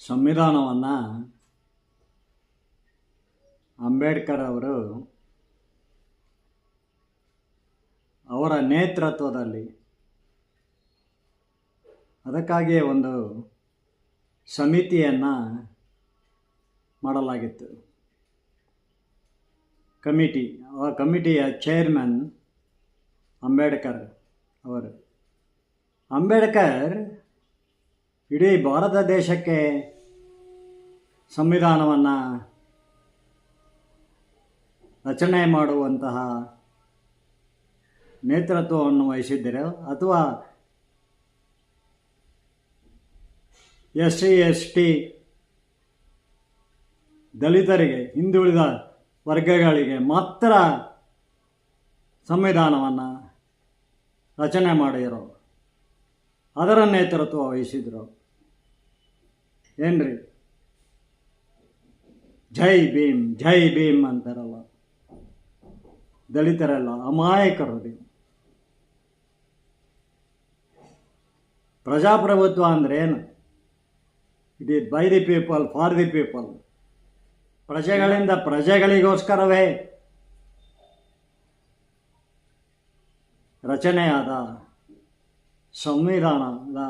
ಸಂವಿಧಾನವನ್ನು ಅಂಬೇಡ್ಕರ್ ಅವರು ಅವರ ನೇತೃತ್ವದಲ್ಲಿ ಅದಕ್ಕಾಗಿಯೇ ಒಂದು ಸಮಿತಿಯನ್ನು ಮಾಡಲಾಗಿತ್ತು. ಕಮಿಟಿ, ಆ ಕಮಿಟಿಯ ಚೇರ್ಮನ್ ಅಂಬೇಡ್ಕರ್ ಅವರು. ಅಂಬೇಡ್ಕರ್ ಇಡೀ ಭಾರತ ದೇಶಕ್ಕೆ ಸಂವಿಧಾನವನ್ನು ರಚನೆ ಮಾಡುವಂತಹ ನೇತೃತ್ವವನ್ನು ವಹಿಸಿದ್ದರು, ಅಥವಾ ಎಸ್ ಸಿ ಎಸ್ ಟಿ ದಲಿತರಿಗೆ ಹಿಂದುಳಿದ ವರ್ಗಗಳಿಗೆ ಮಾತ್ರ ಸಂವಿಧಾನವನ್ನು ರಚನೆ ಮಾಡಿದರು. ಅದರ ನೇತೃತ್ವ ವಹಿಸಿದರು. ಏನ್ರಿ? ಜೈ ಭೀಮ್ ಜೈ ಭೀಮ್ ಅಂತಾರಲ್ಲ. ದಲಿತರೆಲ್ಲ ಅಮಾಯಕರು ರೀ. ಪ್ರಜಾಪ್ರಭುತ್ವ ಅಂದ್ರೆ ಏನು? It is by the people for the people. ಪ್ರಜೆಗಳಿಂದ ಪ್ರಜೆಗಳಿಗೋಸ್ಕರವೇ ರಚನೆಯಾದ ಸಂವಿಧಾನದ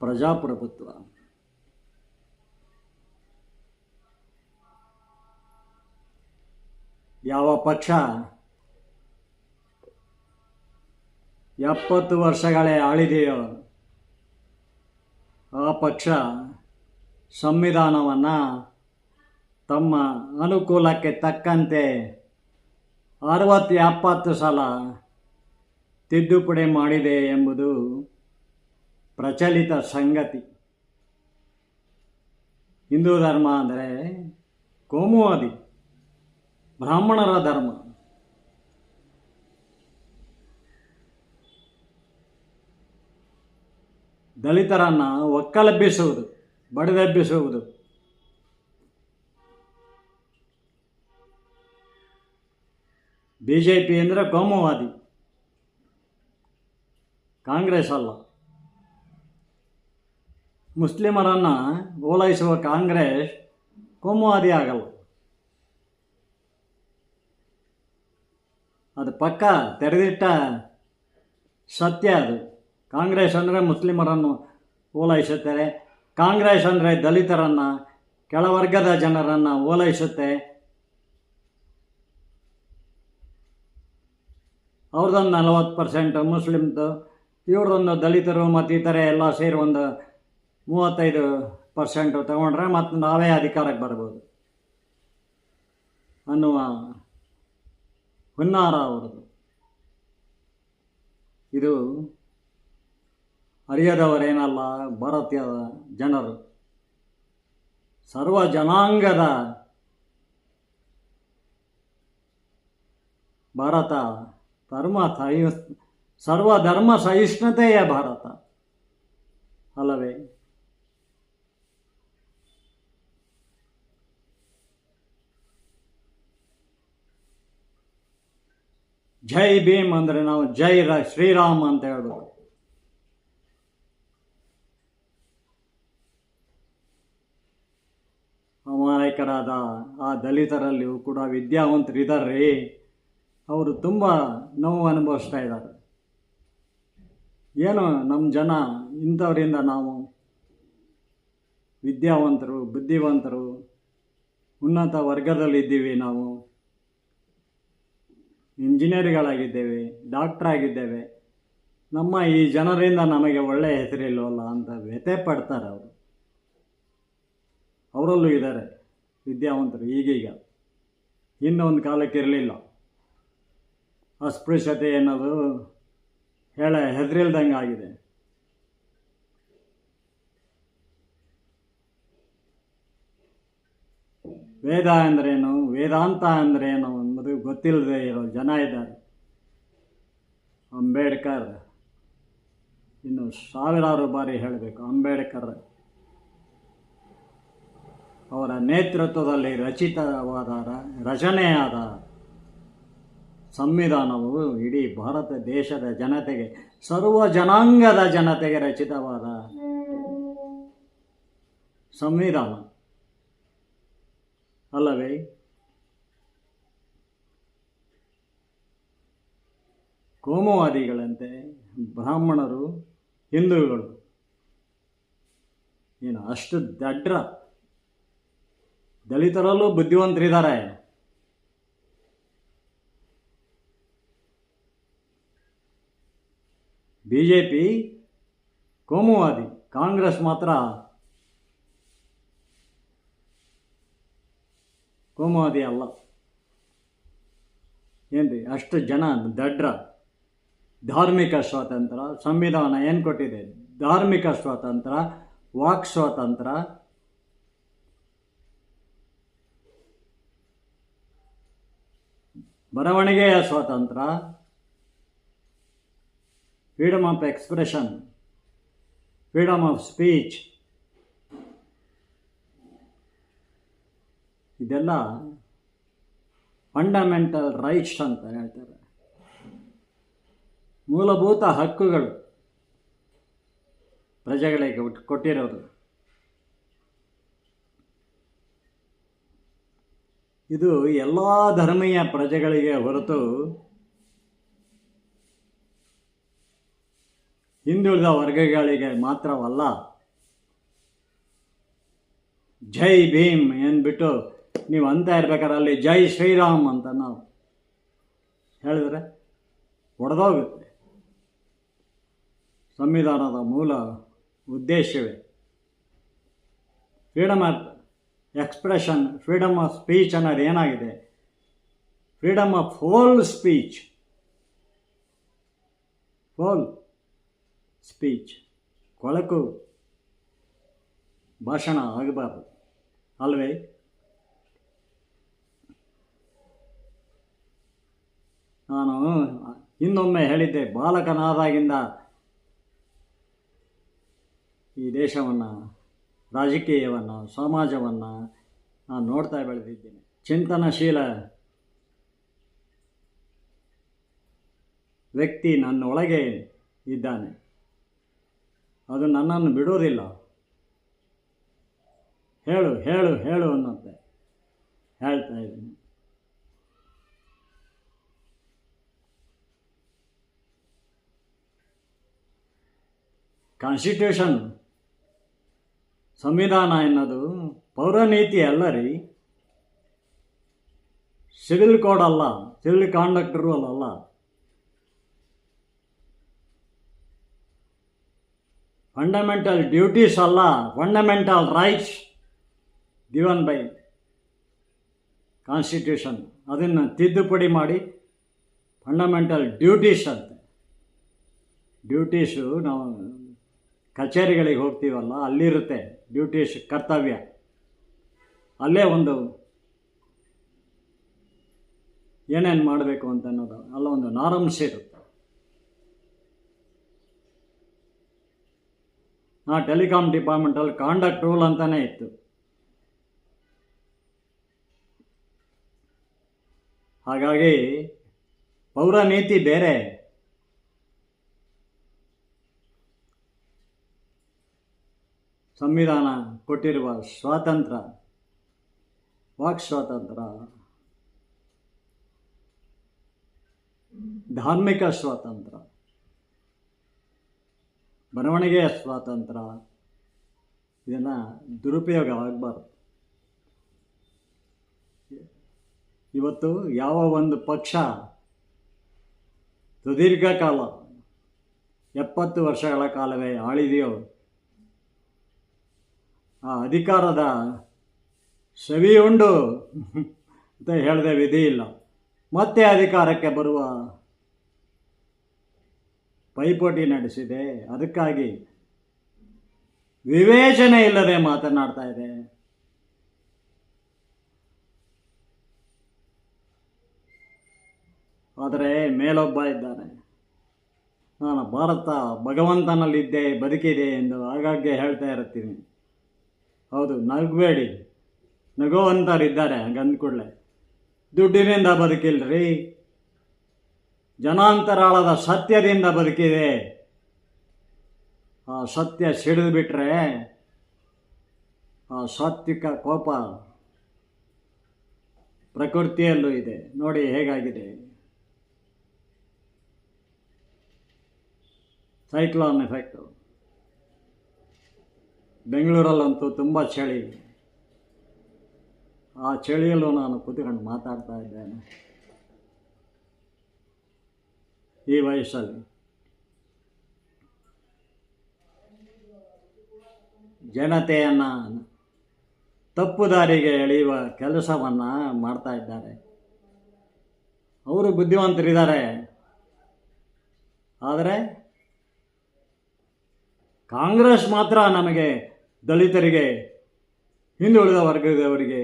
ಪ್ರಜಾಪ್ರಭುತ್ವ. ಯಾವ ಪಕ್ಷ ಎಪ್ಪತ್ತು ವರ್ಷಗಳೇ ಆಳಿದೆಯೋ ಆ ಪಕ್ಷ ಸಂವಿಧಾನವನ್ನು ತಮ್ಮ ಅನುಕೂಲಕ್ಕೆ ತಕ್ಕಂತೆ ಅರವತ್ತು ಎಪ್ಪತ್ತು ಸಲ ತಿದ್ದುಪಡಿ ಮಾಡಿದೆ ಎಂಬುದು ಪ್ರಚಲಿತ ಸಂಗತಿ. ಹಿಂದೂ ಧರ್ಮ ಅಂದರೆ ಕೋಮುವಾದಿ, ಬ್ರಾಹ್ಮಣರ ಧರ್ಮ. ದಲಿತರನ್ನು ಒಕ್ಕಲೆಬ್ಬಿಸುವುದು, ಬಡಿದೆಬ್ಬಿಸುವುದು. ಬಿ ಜೆ ಪಿ ಅಂದರೆ ಕೋಮುವಾದಿ. ಕಾಂಗ್ರೆಸ್ ಅಲ್ಲ. ಮುಸ್ಲಿಮರನ್ನು ಓಲೈಸುವ ಕಾಂಗ್ರೆಸ್ ಕೋಮುವಾದಿ ಆಗಲ್ಲ. ಅದು ಪಕ್ಕ ತೆರೆದಿಟ್ಟ ಸತ್ಯ ಅದು. ಕಾಂಗ್ರೆಸ್ ಅಂದರೆ ಮುಸ್ಲಿಮರನ್ನು ಓಲೈಸುತ್ತೆ ಕಾಂಗ್ರೆಸ್ ಅಂದರೆ ದಲಿತರನ್ನು ಕೆಳವರ್ಗದ ಜನರನ್ನು ಓಲೈಸುತ್ತೆ. ಅವ್ರದ್ದೊಂದು ನಲವತ್ತು ಪರ್ಸೆಂಟ್ ಮುಸ್ಲಿಮ್ದು ಇವ್ರದ್ದೊಂದು ದಲಿತರು ಮತ್ತು ಇತರೆ ಎಲ್ಲ ಸೇರಿ ಒಂದು ಮೂವತ್ತೈದು ಪರ್ಸೆಂಟು ತಗೊಂಡ್ರೆ ಮತ್ತು ನಾವೇ ಅಧಿಕಾರಕ್ಕೆ ಬರ್ಬೋದು ಅನ್ನುವ ಹುನ್ನಾರ ಅವ್ರದ್ದು. ಇದು ಅರಿಯದವರೇನಲ್ಲ ಭಾರತೀಯ ಜನರು. ಸರ್ವ ಜನಾಂಗದ ಭಾರತ ಧರ್ಮ ಸರ್ವ ಧರ್ಮ ಸಹಿಷ್ಣುತೆಯ ಭಾರತ. ಅಲ್ಲವೇ? ಜೈ ಭೀಮ್ ಅಂದರೆ ನಾವು ಜೈ ರ, ಶ್ರೀರಾಮ್ ಅಂತ ಹೇಳ್ಬೇಕು ಅಮಾಯಕರಾದ ಆ ದಲಿತರಲ್ಲಿಯೂ ಕೂಡ ವಿದ್ಯಾವಂತರಿದ್ದಾರೆ. ಅವರು ತುಂಬ ನೋವು ಅನುಭವಿಸ್ತಾ ಇದ್ದಾರೆ. ಏನು ನಮ್ಮ ಜನ ಇಂಥವರಿಂದ ನಾವು ವಿದ್ಯಾವಂತರು, ಬುದ್ಧಿವಂತರು, ಉನ್ನತ ವರ್ಗದಲ್ಲಿದ್ದೀವಿ ನಾವು. ಇಂಜಿನಿಯರ್ಗಳಾಗಿದ್ದೇವೆ, ಡಾಕ್ಟರ್ ಆಗಿದ್ದೇವೆ. ನಮ್ಮ ಈ ಜನರಿಂದ ನಮಗೆ ಒಳ್ಳೆಯ ಹೆಸರಿಲ್ವಲ್ಲ ಅಂತ ವ್ಯಥೆ ಪಡ್ತಾರೆ ಅವರು. ಅವರಲ್ಲೂ ಇದ್ದಾರೆ. ವಿದ್ಯಾವಂತರು ಈಗೀಗ ಇನ್ನೊಂದು ಕಾಲಕ್ಕೆ ಇರಲಿಲ್ಲ. ಅಸ್ಪೃಶ್ಯತೆ ಅನ್ನೋದು ಹೇಳ ಹೆದರಿಲ್ದಂಗೆ ಆಗಿದೆ. ವೇದ ಅಂದ್ರೇನು, ವೇದಾಂತ ಅಂದ್ರೇನು ಅನ್ನೋದು ಗೊತ್ತಿಲ್ಲದೆ ಇರೋ ಜನ ಇದ್ದಾರೆ. ಅಂಬೇಡ್ಕರ್, ಇನ್ನು ಸಾವಿರಾರು ಬಾರಿ ಹೇಳಬೇಕು, ಅಂಬೇಡ್ಕರ್. ಅವರ ನೇತೃತ್ವದಲ್ಲಿ ರಚಿತವಾದ ರಚನೆಯಾದ ಸಂವಿಧಾನವು ಇಡೀ ಭಾರತ ದೇಶದ ಜನತೆಗೆ, ಸರ್ವ ಜನಾಂಗದ ಜನತೆಗೆ ರಚಿತವಾದ ಸಂವಿಧಾನ. ಅಲ್ಲವೇ? ಕೋಮುವಾದಿಗಳಂತೆ ಬ್ರಾಹ್ಮಣರು, ಹಿಂದೂಗಳು, ಏನು ಅಷ್ಟು ದಡ್ರ ದಲಿತರಲ್ಲೂ ಬುದ್ಧಿವಂತರಿದ್ದಾರೆ. ಬಿ ಜೆ ಪಿ ಕೋಮುವಾದಿ, ಕಾಂಗ್ರೆಸ್ ಮಾತ್ರ ಕೋಮುವಾದಿ ಅಲ್ಲ. ಏನ್ರಿ, ಅಷ್ಟು ಜನ ದಡ್ರ, ಧಾರ್ಮಿಕ ಸ್ವಾತಂತ್ರ್ಯ, ಸಂವಿಧಾನ ಏನು ಕೊಟ್ಟಿದೆ? ಧಾರ್ಮಿಕ ಸ್ವಾತಂತ್ರ್ಯ, ವಾಕ್ ಸ್ವಾತಂತ್ರ್ಯ ಬರವಣಿಗೆಯ ಸ್ವಾತಂತ್ರ್ಯ freedom of expression freedom of speech ಇದೆಲ್ಲ ಫಂಡಮೆಂಟಲ್ ರೈಟ್ಸ್ ಅಂತ ಹೇಳ್ತಾರೆ. ಮೂಲಭೂತ ಹಕ್ಕುಗಳು ಪ್ರಜೆಗಳಿಗೆ ಕೊಟ್ಟಿರೋದು. ಇದು ಎಲ್ಲ ಧರ್ಮೀಯ ಪ್ರಜೆಗಳಿಗೆ ಹೊರತು ಹಿಂದುಳಿದ ವರ್ಗಗಳಿಗೆ ಮಾತ್ರವಲ್ಲ, ಜೈ ಭೀಮ್ ಎಂದ್ಬಿಟ್ಟು ನೀವು ಅಂತ ಇರ್ಬೇಕಾದ್ರೆ ಅಲ್ಲಿ ಜೈ ಶ್ರೀರಾಮ್ ಅಂತ ನಾವು ಹೇಳಿದ್ರೆ ಒಡೆದೋಗುತ್ತೆ. ಸಂವಿಧಾನದ ಮೂಲ ಉದ್ದೇಶವೇ. Freedom of expression freedom of speech ಅನ್ನೋದು ಏನಾಗಿದೆ? Freedom of hole speech hole speech ಕೊಳಕು. ಭಾಷಣ ಆಗಬಾರ್ದು. ಅಲ್ವೇ? ನಾನು ಇನ್ನೊಮ್ಮೆ ಹೇಳಿದ್ದೆ, ಬಾಲಕನಾದಾಗಿಂದ ಈ ದೇಶವನ್ನು ರಾಜಕೀಯವನ್ನು, ಸಮಾಜವನ್ನು ನಾನು ನೋಡ್ತಾ ಬೆಳೆದಿದ್ದೇನೆ. ಚಿಂತನಶೀಲ ವ್ಯಕ್ತಿ ನನ್ನೊಳಗೆ ಇದ್ದಾನೆ. ಅದು ನನ್ನನ್ನು ಬಿಡೋದಿಲ್ಲ ಹೇಳು ಹೇಳು ಹೇಳು ಅನ್ನಂತೆ ಹೇಳ್ತಾ ಇದ್ದೀನಿ. ಕಾನ್ಸ್ಟಿಟ್ಯೂಷನ್ ಸಂವಿಧಾನ ಎನ್ನೋದು ಪೌರನೀತಿ ಅಲ್ಲ ರೀ. ಸಿವಿಲ್ ಕೋಡ್ ಅಲ್ಲ, ಸಿವಿಲ್ ಕಾಂಡಕ್ಟ್ ರೂಲ್ ಅಲ್ಲ ಫಂಡಮೆಂಟಲ್ ಡ್ಯೂಟೀಸ್ ಅಲ್ಲ fundamental rights given by constitution ಅದನ್ನು ತಿದ್ದುಪಡಿ ಮಾಡಿ ಫಂಡಮೆಂಟಲ್ ಡ್ಯೂಟೀಸ್ ಅಂತ. ಡ್ಯೂಟೀಸು ನಾವು ಕಚೇರಿಗಳಿಗೆ ಹೋಗ್ತೀವಲ್ಲ, ಅಲ್ಲಿರುತ್ತೆ ಡ್ಯೂಟೀಸ್ ಕರ್ತವ್ಯ. ಅಲ್ಲೇ ಒಂದು ಏನೇನು ಮಾಡಬೇಕು ಅಂತ ಅನ್ನೋದು ಅಲ್ಲ ಒಂದು ನಾರಾಂಶ ಇರುತ್ತೆ. ಆ ಟೆಲಿಕಾಮ್ ಡಿಪಾರ್ಟ್ಮೆಂಟಲ್ಲಿ ಕಾಂಡಕ್ಟ್ ರೂಲ್ ಅಂತಲೇ ಇತ್ತು. ಹಾಗಾಗಿ ಪೌರ ನೀತಿ ಬೇರೆ. ಸಂವಿಧಾನ ಕೊಟ್ಟಿರುವ ಸ್ವಾತಂತ್ರ್ಯ, ವಾಕ್ ಸ್ವಾತಂತ್ರ್ಯ, ಧಾರ್ಮಿಕ ಸ್ವಾತಂತ್ರ್ಯ, ಬರವಣಿಗೆಯ ಸ್ವಾತಂತ್ರ್ಯ, ಇದನ್ನು ದುರುಪಯೋಗ ಆಗಬಾರ್ದು ಇವತ್ತು ಯಾವ ಒಂದು ಪಕ್ಷ ಸುದೀರ್ಘ ಕಾಲ ಎಪ್ಪತ್ತು ವರ್ಷಗಳ ಕಾಲವೇ ಆಳಿದೆಯೋ ಆ, ಅಧಿಕಾರದ ಸವಿಯುಂಡು ಅಂತ ಹೇಳಿದೆ ವಿಧಿ ಇಲ್ಲ. ಮತ್ತೆ ಅಧಿಕಾರಕ್ಕೆ ಬರುವ ಪೈಪೋಟಿ ನಡೆಸಿದೆ. ಅದಕ್ಕಾಗಿ ವಿವೇಚನೆ ಇಲ್ಲದೆ ಮಾತನಾಡ್ತಾ ಇದೆ. ಆದರೆ ಮೇಲೊಬ್ಬ ಇದ್ದಾನೆ. ನಾನು ಭಾರತ ಭಗವಂತನಲ್ಲಿದ್ದೆ, ಬದುಕಿದೆ ಎಂದು ಆಗಾಗ್ಗೆ ಹೇಳ್ತಾ ಇರ್ತೀನಿ. ಹೌದು, ನಗಬೇಡಿ. ನಗುವಂಥವ್ರಿದ್ದಾರೆ ಹಂಗೆ ಕೂಡಲೇ. ದುಡ್ಡಿನಿಂದ ಬದುಕಿಲ್ರಿ. ಜನಾಂತರಾಳದ ಸತ್ಯದಿಂದ ಬದುಕಿದೆ. ಆ ಸತ್ಯ ಸಿಡಿದು ಬಿಟ್ಟರೆ ಆ ಸಾತ್ವಿಕ ಕೋಪ ಪ್ರಕೃತಿಯಲ್ಲೂ ಇದೆ. ನೋಡಿ ಹೇಗಾಗಿದೆ. Cyclone effect. ಬೆಂಗಳೂರಲ್ಲಂತೂ ತುಂಬ ಚಳಿ. ಆ ಚಳಿಯಲ್ಲೂ ನಾನು ಕೂತ್ಕೊಂಡು ಮಾತಾಡ್ತಾ ಇದ್ದೇನೆ. ಈ ವಯಸ್ಸಲ್ಲಿ. ಜನತೆಯನ್ನು ತಪ್ಪು ದಾರಿಗೆ ಎಳೆಯುವ ಕೆಲಸವನ್ನು ಮಾಡ್ತಾ ಇದ್ದಾರೆ. ಅವರು ಬುದ್ಧಿವಂತರಿದ್ದಾರೆ. ಆದರೆ ಕಾಂಗ್ರೆಸ್ ಮಾತ್ರ ನಮಗೆ ದಲಿತರಿಗೆ ಹಿಂದುಳಿದ ವರ್ಗದವರಿಗೆ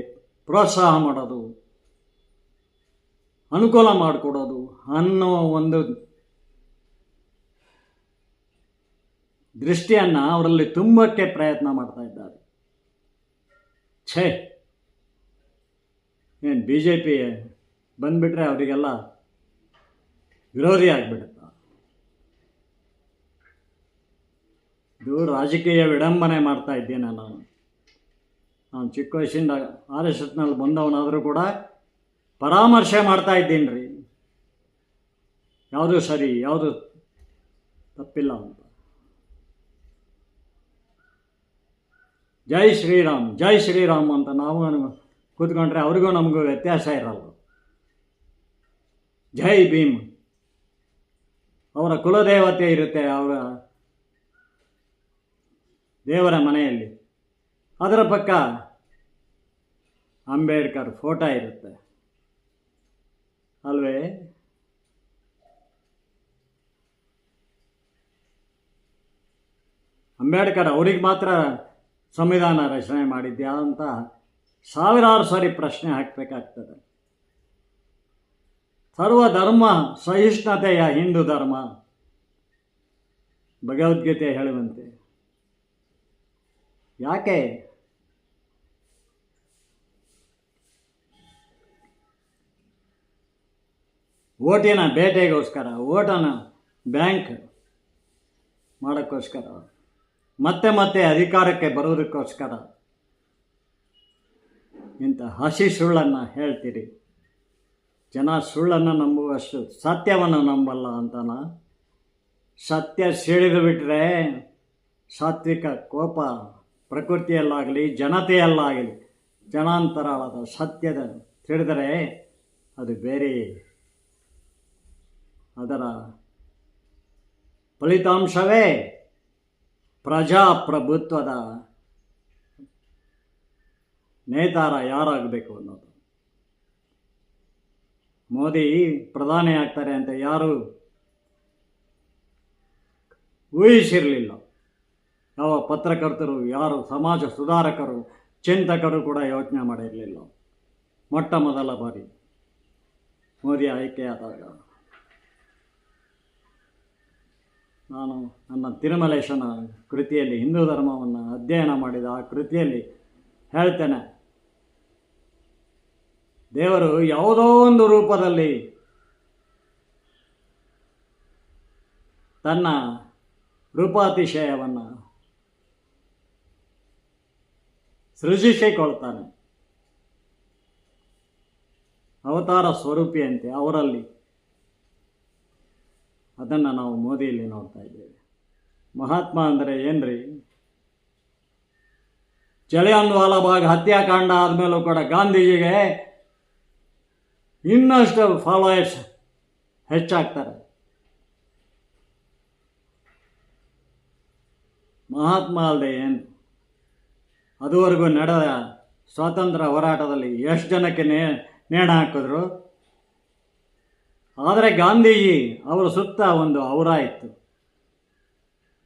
ಪ್ರೋತ್ಸಾಹ ಮಾಡೋದು, ಅನುಕೂಲ ಮಾಡಿಕೊಡೋದು ಅನ್ನೋ ಒಂದು ದೃಷ್ಟಿಯನ್ನು ಅವರಲ್ಲಿ ತುಂಬಕ್ಕೆ ಪ್ರಯತ್ನ ಮಾಡ್ತಾ ಇದ್ದಾರೆ. ಛೇ! ಏನು ಬಿ ಜೆ ಪಿ ಬಂದುಬಿಟ್ರೆ ಅವರಿಗೆಲ್ಲ ವಿರೋಧಿ ಆಗಿಬಿಡುತ್ತ. ಇದು ರಾಜಕೀಯ ವಿಡಂಬನೆ ಮಾಡ್ತಾ ಇದ್ದೇನೆ ನಾನು. ನಾನು ಚಿಕ್ಕ ವಯಸ್ಸಿಂದ ಆರ್ ಎಸ್ ಎಸ್ನಲ್ಲಿ ಬಂದವನಾದರೂ ಕೂಡ ಪರಾಮರ್ಶೆ ಮಾಡ್ತಾ ಇದ್ದೀನಿ ರೀ. ಯಾವುದು ಸರಿ, ಯಾವುದು ತಪ್ಪಿಲ್ಲ ಅಂತ. ಜೈ ಶ್ರೀರಾಮ್ ಜೈ ಶ್ರೀರಾಮ್ ಅಂತ ನಾವು ಕೂತ್ಕೊಂಡ್ರೆ ಅವ್ರಿಗೂ ನಮಗೂ ವ್ಯತ್ಯಾಸ ಇರಲ್ಲ. ಜೈ ಭೀಮ್. ಅವರ ಕುಲದೇವತೆ ಇರುತ್ತೆ, ಅವರ ದೇವರ ಮನೆಯಲ್ಲಿ. ಅದರ ಪಕ್ಕ ಅಂಬೇಡ್ಕರ್ ಫೋಟೋ ಇರುತ್ತೆ. ಅಲ್ವೇ? ಅಂಬೇಡ್ಕರ್ ಅವ್ರಿಗೆ ಮಾತ್ರ ಸಂವಿಧಾನ ರಚನೆ ಮಾಡಿದ್ಯಾ ಅಂತ ಸಾವಿರಾರು ಸಾರಿ ಪ್ರಶ್ನೆ ಹಾಕಬೇಕಾಗ್ತದೆ. ಸರ್ವಧರ್ಮ ಸಹಿಷ್ಣುತೆಯ ಹಿಂದೂ ಧರ್ಮ. ಭಗವದ್ಗೀತೆ ಹೇಳುವಂತೆ. ಯಾಕೆ? ಓಟಿನ ಬೇಟೆಗೋಸ್ಕರ, ಓಟನ ಬ್ಯಾಂಕ್ ಮಾಡೋಕ್ಕೋಸ್ಕರ, ಮತ್ತೆ ಮತ್ತೆ ಅಧಿಕಾರಕ್ಕೆ ಬರೋದಕ್ಕೋಸ್ಕರ ಇಂಥ ಹಸಿ ಸುಳ್ಳನ್ನು ಹೇಳ್ತೀರಿ. ಜನ ಸುಳ್ಳನ್ನು ನಂಬುವಷ್ಟು ಸತ್ಯವನ್ನು ನಂಬಲ್ಲ ಅಂತನ. ಸತ್ಯ ಸಿಡಿದು ಬಿಟ್ಟರೆ ಸಾತ್ವಿಕ ಕೋಪ ಪ್ರಕೃತಿಯಲ್ಲಾಗಲಿ, ಜನತೆಯಲ್ಲಾಗಲಿ ಜನಾಂತರಾಳದ ಸತ್ಯದ ತಿಳಿದರೆ ಅದು ಬೇರೆ. ಅದರ ಫಲಿತಾಂಶವೇ ಪ್ರಜಾಪ್ರಭುತ್ವದ ನೇತಾರ ಯಾರಾಗಬೇಕು ಅನ್ನೋದು. ಮೋದಿ ಪ್ರಧಾನಿ ಆಗ್ತಾರೆ ಅಂತ ಯಾರು ಊಹಿಸಿರಲಿಲ್ಲ. ಯಾವ ಪತ್ರಕರ್ತರು, ಯಾರು, ಸಮಾಜ ಸುಧಾರಕರು, ಚಿಂತಕರು ಕೂಡ ಯೋಚನೆ ಮಾಡಿರಲಿಲ್ಲ. ಮೊಟ್ಟ ಮೊದಲ ಬಾರಿ ಮೋದಿ ಆಯ್ಕೆಯಾದಾಗ ನಾನು ನನ್ನ ತಿರುಮಲೇಶನ ಕೃತಿಯಲ್ಲಿ, ಹಿಂದೂ ಧರ್ಮವನ್ನು ಅಧ್ಯಯನ ಮಾಡಿದ ಆ ಕೃತಿಯಲ್ಲಿ ಹೇಳ್ತೇನೆ. ದೇವರು ಯಾವುದೋ ಒಂದು ರೂಪದಲ್ಲಿ ತನ್ನ ರೂಪಾತಿಶಯವನ್ನು ಸೃಜಿಸಿಕೊಳ್ತಾನೆ ಅವತಾರ ಸ್ವರೂಪಿಯಂತೆ ಅವರಲ್ಲಿ ಅದನ್ನು ನಾವು ಮೋದಿಯಲ್ಲಿ ನೋಡ್ತಾ ಇದ್ದೇವೆ. ಮಹಾತ್ಮ ಅಂದರೆ ಏನ್ರಿ? ಜಲಿಯನ್ ವಾಲಾಬಾಗ್ ಹತ್ಯಾಕಾಂಡ ಆದಮೇಲೂ ಕೂಡ ಗಾಂಧೀಜಿಗೆ ಇನ್ನಷ್ಟು ಫಾಲೋಯರ್ಸ್ ಹೆಚ್ಚಾಗ್ತಾರೆ. ಮಹಾತ್ಮ ಅಲ್ಲದೆ ಏನು ಅದುವರೆಗೂ ನಡೆದ ಸ್ವಾತಂತ್ರ್ಯ ಹೋರಾಟದಲ್ಲಿ ಎಷ್ಟು ಜನಕ್ಕೆ ನೇ, ನೇಣ ಹಾಕಿದ್ರು? ಆದರೆ ಗಾಂಧೀಜಿ ಅವರ ಸುತ್ತ ಒಂದು ಅವರ ಇತ್ತು.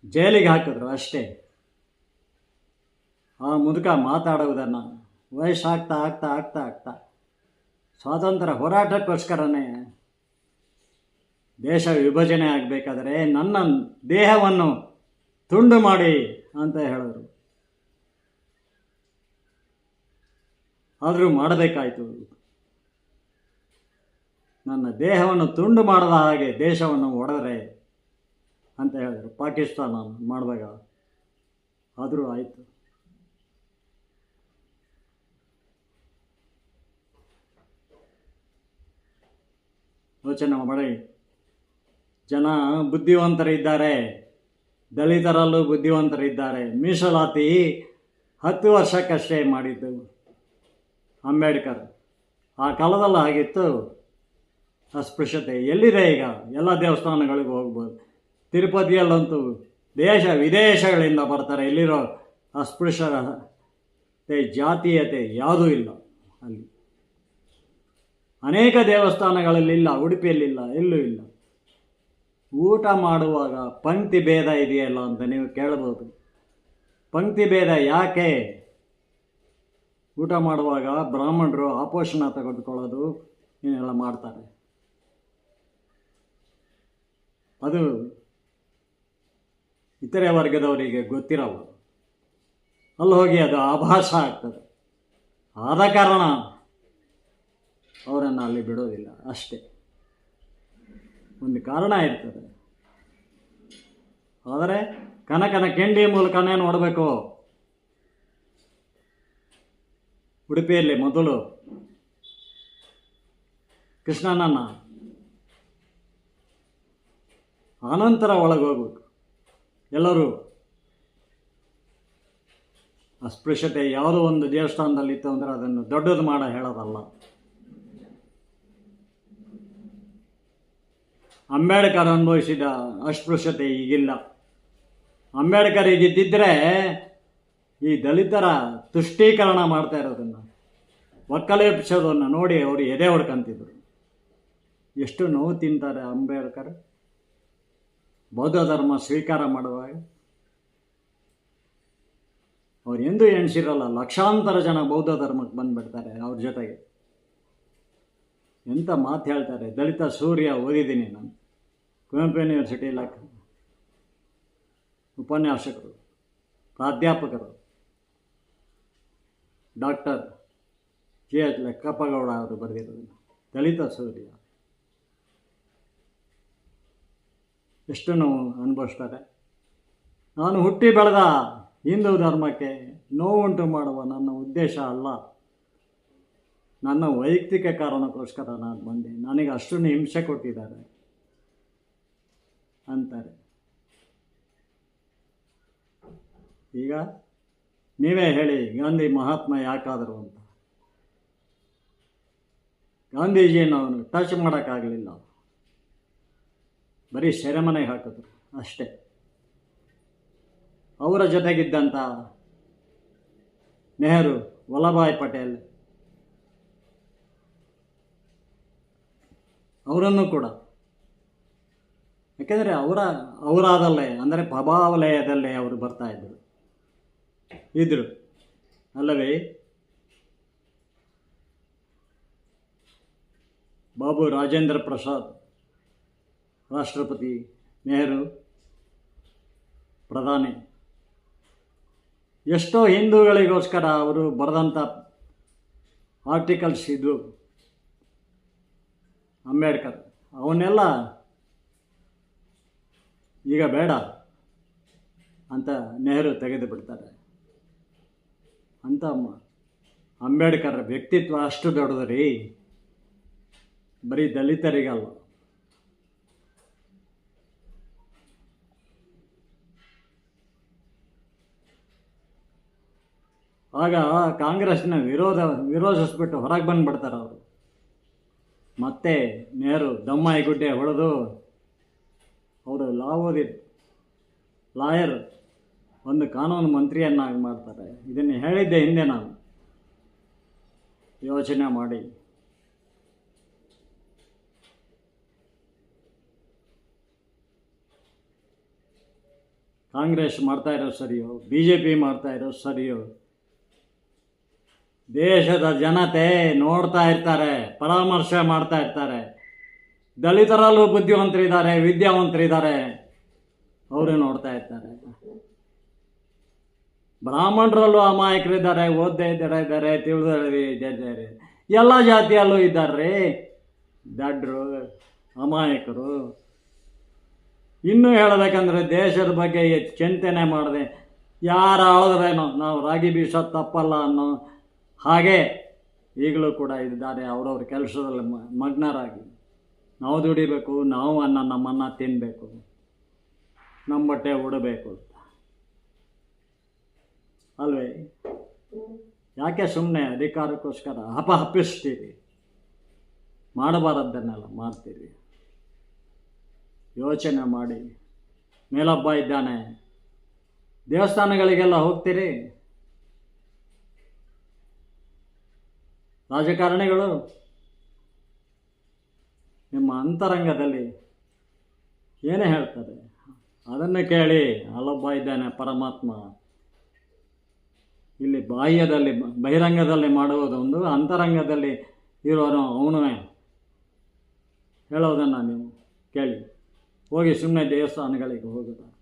ಜೈಲಿಗೆ ಹಾಕಿದ್ರು ಅಷ್ಟೇ. ಆ ಮುದುಕ ಮಾತಾಡುವುದನ್ನು ವಯಸ್ಸಾಗ್ತಾ ಆಗ್ತಾ ಆಗ್ತಾ ಆಗ್ತಾ ಸ್ವಾತಂತ್ರ್ಯ ಹೋರಾಟಕ್ಕೋಸ್ಕರನೇ ದೇಶ ವಿಭಜನೆ ಆಗಬೇಕಾದರೆ ನನ್ನ ದೇಹವನ್ನು ತುಂಡು ಮಾಡಿ ಅಂತ ಹೇಳಿದ್ರು. ಆದರೂ ಮಾಡಬೇಕಾಯಿತು. ನನ್ನ ದೇಹವನ್ನು ತುಂಡು ಮಾಡದ ಹಾಗೆ ದೇಶವನ್ನು ಒಡೆದರೆ ಅಂತ ಹೇಳಿದರು. ಪಾಕಿಸ್ತಾನ ಮಾಡಿದಾಗ ಆದರೂ ಆಯಿತು. ಯೋಚನೆ ಮಾಡಿ. ಜನ ಬುದ್ಧಿವಂತರಿದ್ದಾರೆ. ದಲಿತರಲ್ಲೂ ಬುದ್ಧಿವಂತರಿದ್ದಾರೆ. ಮೀಸಲಾತಿ ಹತ್ತು ವರ್ಷಕ್ಕಷ್ಟೇ ಮಾಡಿದ್ದು. ಅಂಬೇಡ್ಕರ್. ಆ ಕಾಲದಲ್ಲಿ ಆಗಿತ್ತು ಅಸ್ಪೃಶ್ಯತೆ. ಎಲ್ಲಿದೆ ಈಗ? ಎಲ್ಲ ದೇವಸ್ಥಾನಗಳಿಗೂ ಹೋಗ್ಬೋದು. ತಿರುಪತಿಯಲ್ಲಂತೂ ದೇಶ ವಿದೇಶಗಳಿಂದ ಬರ್ತಾರೆ. ಎಲ್ಲಿರೋ ಅಸ್ಪೃಶ್ಯತೆ, ಜಾತೀಯತೆ ಯಾವುದೂ ಇಲ್ಲ ಅಲ್ಲಿ. ಅನೇಕ ದೇವಸ್ಥಾನಗಳಲ್ಲಿಲ್ಲ ಉಡುಪಿಯಲ್ಲಿಲ್ಲ ಎಲ್ಲೂ ಇಲ್ಲ. ಊಟ ಮಾಡುವಾಗ ಪಂಕ್ತಿ ಭೇದ ಇದೆಯಲ್ಲ ಅಂತ ನೀವು ಕೇಳ್ಬೋದು. ಪಂಕ್ತಿ ಭೇದ ಯಾಕೆ ಊಟ ಮಾಡುವಾಗ ಬ್ರಾಹ್ಮಣರು ಆಪೋಷಣ ತೆಗೆದುಕೊಳ್ಳೋದು ಏನೆಲ್ಲ ಮಾಡ್ತಾರೆ? ಅದು ಇತರೆ ವರ್ಗದವರಿಗೆ ಗೊತ್ತಿರಲ್ಲ. ಅಲ್ಲಿ ಹೋಗಿ ಅದು ಆಭಾಸ ಆಗ್ತದೆ. ಆದ ಕಾರಣ ಅವರನ್ನು ಅಲ್ಲಿ ಬಿಡೋದಿಲ್ಲ, ಅಷ್ಟೇ. ಒಂದು ಕಾರಣ ಇರ್ತದೆ. ಆದರೆ ಕನಕನ ಕೆಂಡಿ ಮೂಲಕನೇ ನೋಡಬೇಕು? ಉಡುಪಿಯಲ್ಲಿ ಮೊದಲು. ಕೃಷ್ಣನನ್ನ ಆನಂತರ ಒಳಗೆ ಹೋಗ್ಬೇಕು. ಎಲ್ಲರೂ. ಅಸ್ಪೃಶ್ಯತೆ ಯಾವುದೋ ಒಂದು ದೇವಸ್ಥಾನದಲ್ಲಿ ಇತ್ತು ಅಂದರೆ ಅದನ್ನು ದೊಡ್ಡದು ಮಾಡ ಹೇಳೋದಲ್ಲ. ಅಂಬೇಡ್ಕರ್ ಅನುಭವಿಸಿದ ಅಸ್ಪೃಶ್ಯತೆ ಈಗಿಲ್ಲ. ಅಂಬೇಡ್ಕರ್ ಈಗಿದ್ದಿದ್ದರೆ ಈ ದಲಿತರ ತುಷ್ಟೀಕರಣ ಮಾಡ್ತಾ ಇರೋದನ್ನು. ಒಕ್ಕಲೆಬ್ಸೋದನ್ನು ನೋಡಿ ಅವರು ಎದೆ ಹೊಡ್ಕೊಂತಿದ್ರು. ಎಷ್ಟು ನೋವು ತಿಂತಾರೆ ಅಂಬೇಡ್ಕರ್. ಬೌದ್ಧ ಧರ್ಮ ಸ್ವೀಕಾರ ಮಾಡುವಾಗ. ಅವ್ರು ಎಂದೂ ಎಣಿಸಿರಲ್ಲ, ಲಕ್ಷಾಂತರ ಜನ ಬೌದ್ಧ ಧರ್ಮಕ್ಕೆ ಬಂದುಬಿಡ್ತಾರೆ ಅವ್ರ ಜೊತೆಗೆ. ಎಂಥ ಮಾತು ಹೇಳ್ತಾರೆ, ದಲಿತ ಸೂರ್ಯ ಓದಿದ್ದೀನಿ ನಾನು. ಕುವೆಂಪು ಯೂನಿವರ್ಸಿಟಿಯಲ್ಲಿ ಉಪನ್ಯಾಸಕರು, ಪ್ರಾಧ್ಯಾಪಕರು. ಡಾಕ್ಟರ್ ಜೆ ಎಚ್ ಲೆಕ್ಕಪ್ಪಗೌಡ ಅವರು ಬರೆದಿರೋದನ್ನು ದಲಿತ ಸೂರ್ಯ ಎಷ್ಟು ನೋವು ಅನುಭವಿಸ್ತಾರೆ? ನಾನು ಹುಟ್ಟಿ ಬೆಳೆದ ಹಿಂದೂ ಧರ್ಮಕ್ಕೆ ನೋವುಂಟು ಮಾಡುವ ನನ್ನ ಉದ್ದೇಶ ಅಲ್ಲ. ನನ್ನ ವೈಯಕ್ತಿಕ ಕಾರಣಕ್ಕೋಸ್ಕರ ನಾನು ಬಂದೆ. ನನಗೆ ಅಷ್ಟನ್ನು ಹಿಂಸೆ ಕೊಟ್ಟಿದ್ದಾರೆ ಅಂತಾರೆ. ಈಗ ನೀವೇ ಹೇಳಿ, ಗಾಂಧಿ ಮಹಾತ್ಮ ಯಾಕಾದರು ಅಂತ. ಗಾಂಧೀಜಿಯನ್ನು ಅವನು ಟಚ್ ಮಾಡೋಕ್ಕಾಗಲಿಲ್ಲ ಬರೀ ಸೆರೆಮನೆಗೆ ಹಾಕಿದ್ರು, ಅಷ್ಟೇ. ಅವರ ಜೊತೆಗಿದ್ದಂಥ ನೆಹರು ವಲ್ಲಭಾಯ್ ಪಟೇಲ್, ಅವರನ್ನು ಕೂಡ. ಯಾಕೆಂದರೆ ಅವರ, ಅವರಾದಲ್ಲೇ, ಅಂದರೆ ಪ್ರಭಾವಲಯದಲ್ಲೇ ಅವರು ಬರ್ತಾ ಇದ್ದರು ಇದ್ದರು ಅಲ್ಲವೇ? ಬಾಬು ರಾಜೇಂದ್ರ ಪ್ರಸಾದ್, ರಾಷ್ಟ್ರಪತಿ, ನೆಹರು, ಪ್ರಧಾನಿ. ಎಷ್ಟೋ ಹಿಂದೂಗಳಿಗೋಸ್ಕರ ಅವರು ಬರೆದಂಥ ಆರ್ಟಿಕಲ್ಸ್ ಇದ್ವು. ಅಂಬೇಡ್ಕರ್. ಅವನ್ನೆಲ್ಲ ಈಗ ಬೇಡ ಅಂತ ನೆಹರು ತೆಗೆದು ಬಿಡ್ತಾರೆ ಅಂತ ಅಂಬೇಡ್ಕರ್ ವ್ಯಕ್ತಿತ್ವ ಅಷ್ಟು ದೊಡ್ಡದು ರೀ ಬರೀ ದಲಿತರಿಗಲ್ಲ. ಆಗ ಕಾಂಗ್ರೆಸ್ನ ವಿರೋಧ, ವಿರೋಧಿಸ್ಬಿಟ್ಟು ಹೊರಗೆ ಬಂದುಬಿಡ್ತಾರೆ ಅವರು. ಮತ್ತೆ ನೇರು ದಮ್ಮಾಯಿ ಗುಡ್ಡೆ ಹೊಡೆದು ಅವರು ಲಾವೋದಿ, ಲಾಯರ್ ಒಂದು ಕಾನೂನು ಮಂತ್ರಿಯನ್ನಾಗಿ ಮಾಡ್ತಾರೆ. ಇದನ್ನು ಹೇಳಿದ್ದೆ ಹಿಂದೆ ನಾನು. ಯೋಚನೆ ಮಾಡಿ. ಕಾಂಗ್ರೆಸ್ ಮಾಡ್ತಾ ಇರೋದು ಸರಿಯೋ ಬಿ ಜೆ ಪಿ ಮಾಡ್ತಾ ಇರೋದು ಸರಿಯೋ? ದೇಶದ ಜನತೆ ನೋಡ್ತಾ ಇರ್ತಾರೆ, ಪರಾಮರ್ಶೆ ಮಾಡ್ತಾ ಇರ್ತಾರೆ. ದಲಿತರಲ್ಲೂ ಬುದ್ಧಿವಂತರಿದ್ದಾರೆ, ವಿದ್ಯಾವಂತರಿದ್ದಾರೆ. ಅವರು ನೋಡ್ತಾ ಇರ್ತಾರೆ. ಬ್ರಾಹ್ಮಣರಲ್ಲೂ ಅಮಾಯಕರಿದ್ದಾರೆ ಓದ್ದೇ ಇದ್ದಾರೆ ಇದ್ದಾರೆ ತಿಳಿದಿದ್ದಾರೆ ಎಲ್ಲ ಜಾತಿಯಲ್ಲೂ ಇದ್ದಾರೆ. ದಡ್ರು, ಅಮಾಯಕರು. ಇನ್ನೂ ಹೇಳಬೇಕಂದ್ರೆ ದೇಶದ ಬಗ್ಗೆ ಚಿಂತನೆ ಮಾಡಿದೆ ಯಾರು ಆಳಿದ್ರೇನೋ ನಾವು ರಾಗಿ ಬೀಸೋ ತಪ್ಪಲ್ಲ ಅನ್ನೋ ಹಾಗೆ ಈಗಲೂ ಕೂಡ ಇದ್ದಾರೆ ಅವರವ್ರ ಕೆಲಸದಲ್ಲಿ ಮಗ್ನರಾಗಿ. ನಾವು ದುಡಿಬೇಕು, ನಾವು ಅನ್ನ ನಮ್ಮನ್ನ ತಿನ್ನಬೇಕು ನಮ್ಮ ಬಟ್ಟೆ ಉಡಬೇಕು. ಅಲ್ವೇ? ಯಾಕೆ ಸುಮ್ಮನೆ ಅಧಿಕಾರಕ್ಕೋಸ್ಕರ ಹಪಹಪಿಸ್ತೀರಿ ಮಾಡಬಾರದ್ದನ್ನೆಲ್ಲ ಮಾಡ್ತೀರಿ. ಯೋಚನೆ ಮಾಡಿ. ಮೇಲೊಬ್ಬ ಇದ್ದಾನೆ. ದೇವಸ್ಥಾನಗಳಿಗೆಲ್ಲ ಹೋಗ್ತೀರಿ? ರಾಜಕಾರಣಿಗಳು? ನಿಮ್ಮ ಅಂತರಂಗದಲ್ಲಿ ಏನೇ ಹೇಳ್ತಾರೆ? ಅದನ್ನು ಕೇಳಿ. ಅಲ್ಲೊಬ್ಬ ಇದ್ದಾನೆ ಪರಮಾತ್ಮ. ಇಲ್ಲಿ ಬಾಹ್ಯದಲ್ಲಿ, ಬಹಿರಂಗದಲ್ಲಿ ಮಾಡುವುದೊಂದು, ಅಂತರಂಗದಲ್ಲಿ ಇರೋನು ಅವನು ಹೇಳೋದನ್ನು ನೀವು ಕೇಳಿ. ಹೋಗಿ ಸುಮ್ಮನೆ ದೇವಸ್ಥಾನಗಳಿಗೆ ಹೋಗೋದು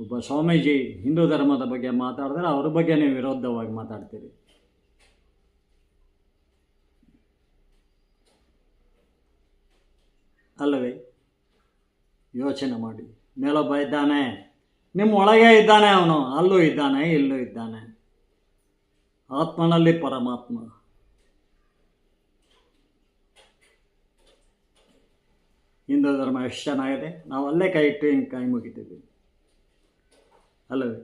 ಒಬ್ಬ ಸ್ವಾಮೀಜಿ ಹಿಂದೂ ಧರ್ಮದ ಬಗ್ಗೆ ಮಾತಾಡಿದ್ರೆ ಅವ್ರ ಬಗ್ಗೆ ನೀವು ವಿರೋಧವಾಗಿ ಮಾತಾಡ್ತೀರಿ. ಅಲ್ಲವೇ? ಯೋಚನೆ ಮಾಡಿ. ಮೇಲೊಬ್ಬ ಇದ್ದಾನೆ. ನಿಮ್ಮ ಒಳಗೆ ಇದ್ದಾನೆ ಅವನು, ಅಲ್ಲೂ ಇದ್ದಾನೆ, ಇಲ್ಲೂ ಇದ್ದಾನೆ. ಆತ್ಮನಲ್ಲಿ ಪರಮಾತ್ಮ. ಹಿಂದೂ ಧರ್ಮ ಎಷ್ಟು ಚೆನ್ನಾಗಿದೆ ನಾವು ಅಲ್ಲೇ ಕೈ ಇಟ್ಟು ಹಿಂಗೆ ಕೈ ಮುಗಿತೀವಿ ಅಲ್ಲವೇ?